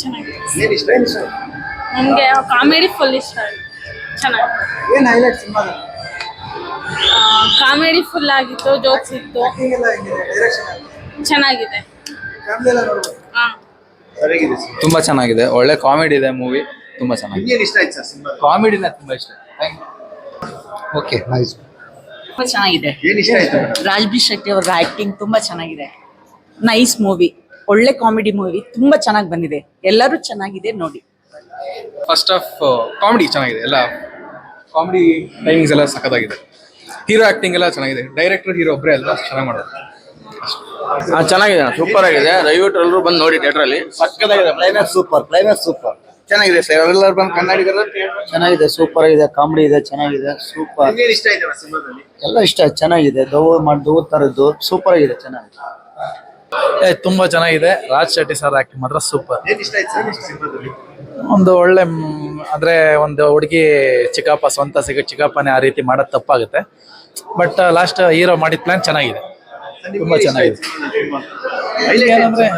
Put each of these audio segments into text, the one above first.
ಚೆನ್ನಾಗಿದೆ ಏನ್ ಇಷ್ಟ ಆಯ್ತು ನನಗೆ ಕಾಮಿಡಿ ಫುಲ್ ಇಷ್ಟ ಚೆನ್ನಾಗಿ ಚೆನ್ನಾಗಿದೆ. ಏನ್ ಹೈಲೈಟ್ ಕಾಮಿಡಿ ಫುಲ್ ಆಗಿತ್ತು ಜೋಕ್ಸ್ ಇತ್ತು. ಚೆನ್ನಾಗಿದೆ. ಹಾ. ತುಂಬಾ ಚೆನ್ನಾಗಿದೆ. ಒಳ್ಳೆ ಕಾಮಿಡಿ ಇದೆ ಮೂವಿ ತುಂಬಾ ಚೆನ್ನಾಗಿದೆ. ಇಷ್ಟ ಆಯ್ತು ಸರ್ ಸಿನಿಮಾ ಕಾಮಿಡಿನ ತುಂಬಾ ಇಷ್ಟ. ಥ್ಯಾಂಕ್ ಓಕೆ ನೈಸ್ ತುಂಬಾ ಚೆನ್ನಾಗಿದೆ. ಏನ್ ಇಷ್ಟ ಆಯ್ತು? ಮೇಡಮ್ ರಾಜ್ಬಿ ಶೆಟ್ಟಿ ಅವರ ಆಕ್ಟಿಂಗ್ ತುಂಬಾ ಚೆನ್ನಾಗಿದೆ. ನೈಸ್ ಮೂವಿ ಒಳ್ಳೆ ಕಾಮಿಡಿ ಮೂವಿ ತುಂಬಾ ಚೆನ್ನಾಗಿ ಬಂದಿದೆ. ಎಲ್ಲರೂ ಚೆನ್ನಾಗಿದೆ ನೋಡಿ. ಫಸ್ಟ್ ಆಫ್ ಕಾಮಿಡಿ ಚೆನ್ನಾಗಿದೆ. ಎಲ್ಲ ಕಾಮಿಡಿ ಟೈಮಿಂಗ್ಸ್ ಎಲ್ಲ ಸಖತ್ತಾಗಿದೆ. ಹೀರೋ ಆಕ್ಟಿಂಗ್ ಎಲ್ಲ ಚೆನ್ನಾಗಿದೆ. ಡೈರೆಕ್ಟರ್ ಹೀರೋ ಒಬ್ಬರೇ ಎಲ್ಲ ಚೆನ್ನಾಗಿ ಮಾಡೋದು ಚೆನ್ನಾಗಿದೆ ಸೂಪರ್ ಆಗಿದೆ. ದಯವಿಟ್ಟು ಎಲ್ಲರೂ ಬಂದು ನೋಡಿ ಥಿಯೇಟರ್ ಅಲ್ಲಿ ಸಕ್ಕತ್ತಾಗಿದೆ ಕ್ಲೈಮ್ಯಾಕ್ಸ್ ಸೂಪರ್ ಕ್ಲೈಮ್ಯಾಕ್ಸ್ ಸೂಪರ್ ಚೆನ್ನಾಗಿದೆ ಸರ್. ಎಲ್ಲರೂ ಬಂದು ಕನ್ನಡಿಗರ ಚೆನ್ನಾಗಿದೆ ಸೂಪರ್ ಆಗಿದೆ. ಕಾಮಿಡಿ ಇದೆ ಚೆನ್ನಾಗಿದೆ. ಸೂಪರ್ ಇಷ್ಟ ಇದೆ ಸಿನಿಮಾದಲ್ಲಿ? ಎಲ್ಲ ಇಷ್ಟ. ಚೆನ್ನಾಗಿದೆ. ದೋ ಮಾಡಿ ದೋ ತರದ್ದು. ಸೂಪರ್ ಆಗಿದೆ ಚೆನ್ನಾಗಿದೆ. ತುಂಬಾ ಚೆನ್ನಾಗಿದೆ. ರಾಜ್ ಶೆಟ್ಟಿ ಸರ್ ಆಕ್ಟಿಂಗ್ ಮಾತ್ರ ಸೂಪರ್ ಒಂದು ಒಳ್ಳೆ ಅಂದ್ರೆ ಒಂದು ಹುಡುಗಿ ಚಿಕ್ಕಪ್ಪ ಸ್ವಂತ ಸಿಗ ಚಿಕ್ಕಪ್ಪನೇ ಆ ರೀತಿ ಮಾಡೋದು ತಪ್ಪಾಗುತ್ತೆ. ಬಟ್ ಲಾಸ್ಟ್ ಹೀರೋ ಮಾಡಿದ ಪ್ಲಾನ್ ಚೆನ್ನಾಗಿದೆ. ತುಂಬಾ ಚೆನ್ನಾಗಿದೆ. ಏನಂದ್ರೆ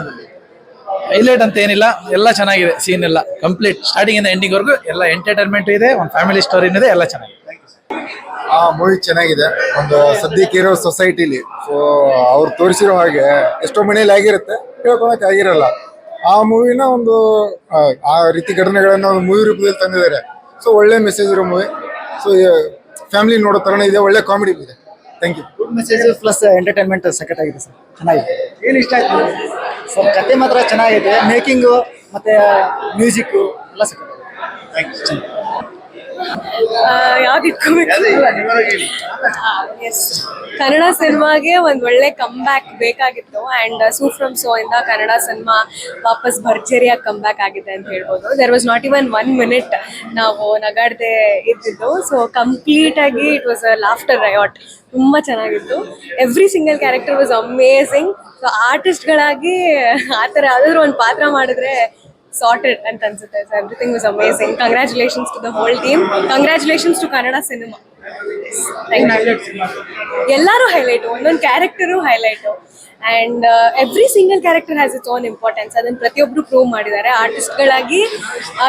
ಹೈಲೈಟ್ ಅಂತ ಏನಿಲ್ಲ. ಎಲ್ಲ ಚೆನ್ನಾಗಿದೆ ಸೀನ್ ಎಲ್ಲ. ಕಂಪ್ಲೀಟ್ ಸ್ಟಾರ್ಟಿಂಗ್ ಇಂದ ಎಂಡಿಂಗ್ ವರ್ಗು ಎಲ್ಲ ಎಂಟರ್ಟೈನ್ಮೆಂಟ್ ಇದೆ ಒಂದು ಫ್ಯಾಮಿಲಿ ಸ್ಟೋರಿ ಇದೆ ಎಲ್ಲ ಚೆನ್ನಾಗಿದೆ. ಆ ಮೂವಿ ಚೆನ್ನಾಗಿದೆ. ಒಂದು ಸದ್ಯಕ್ಕೆ ಇರೋ ಸೊಸೈಟಿಲಿ ಸೊ ಅವ್ರು ತೋರಿಸಿರೋ ಹಾಗೆ ಎಷ್ಟೋ ಮನೇಲಿ ಆಗಿರುತ್ತೆ ಹೇಳ್ಕೊಳಕ್ ಆಗಿರಲ್ಲ. ಆ ಮೂವಿನ ಒಂದು ಆ, ರೀತಿ ಘಟನೆಗಳನ್ನ ಒಂದು ಮೂವಿ ರೂಪದಲ್ಲಿ ತಂದಿದ್ದಾರೆ. ಸೊ ಒಳ್ಳೆ ಮೆಸೇಜ್ ಇರೋ ಮೂವಿ. ಸೊ ಫ್ಯಾಮಿಲಿ ನೋಡೋ ತರನೇ ಇದೆ ಒಳ್ಳೆ ಕಾಮಿಡಿ ಇದೆ. Thank you good message plus entertainment ಸಖತ್ತಾಗಿದೆ ಸರ್. ಚೆನ್ನಾಗಿದೆ. ಏನು ಇಷ್ಟ ಆಯ್ತು? ಸರ್ ಕತೆ ಮಾತ್ರ ಚೆನ್ನಾಗಿದೆ. ಮೇಕಿಂಗು ಮತ್ತೆ ಮ್ಯೂಸಿಕ್ ಎಲ್ಲ ಸಖತ್ತಾಗಿದೆ ಯಾವ್ದು ಇಟ್ಕೋಬೇಕು ಎಸ್ ಕನ್ನಡ ಸಿನಿಮಾಗೆ ಒಂದು ಒಳ್ಳೆ ಕಮ್ ಬ್ಯಾಕ್ ಬೇಕಾಗಿತ್ತು ಅಂಡ್ ಸೂ ಫ್ರಮ್ ಸೋ ಇಂದ ಕನ್ನಡ ಸಿನಿಮಾ ವಾಪಸ್ ಭರ್ಜರಿಯಾಗಿ ಕಮ್ ಬ್ಯಾಕ್ ಆಗಿದೆ ಅಂತ ಹೇಳ್ಬೋದು. There was not even one minute ನಾವು ನಗಾಡದೆ ಇದ್ದಿದ್ದು. ಸೊ ಕಂಪ್ಲೀಟ್ ಆಗಿ it was a laughter riot ತುಂಬಾ ಚೆನ್ನಾಗಿತ್ತು. Every single character was amazing so ಆರ್ಟಿಸ್ಟ್ಗಳಾಗಿ ಆ ಥರ ಯಾವ್ದಾದ್ರು ಒಂದು ಪಾತ್ರ ಮಾಡಿದ್ರೆ ಸಾರ್ಟೆಡ್ ಅಂತ ಅನ್ಸುತ್ತೆ everything was amazing congratulations to the whole team congratulations to Kannada cinema ಎಲ್ಲರೂ ಹೈಲೈಟು ಒಂದೊಂದು character highlight and every single character has its own importance ಅದನ್ನು ಪ್ರತಿಯೊಬ್ಬರು ಪ್ರೂವ್ ಮಾಡಿದ್ದಾರೆ. ಆರ್ಟಿಸ್ಟ್ಗಳಾಗಿ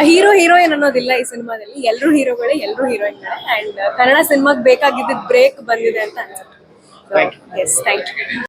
ಹೀರೋ ಹೀರೋಯಿನ್ ಅನ್ನೋದಿಲ್ಲ ಈ ಸಿನಿಮಾದಲ್ಲಿ ಎಲ್ಲರೂ ಹೀರೋಗಳೇ ಎಲ್ಲರೂ ಹೀರೋಯಿನ್ಗಳೇ ಆ್ಯಂಡ್ ಕನ್ನಡ ಸಿನಿಮಾಗೆ ಬೇಕಾಗಿದ್ದ ಬ್ರೇಕ್ ಬಂದಿದೆ ಅಂತ ಅನ್ಸುತ್ತೆ. Yes thank you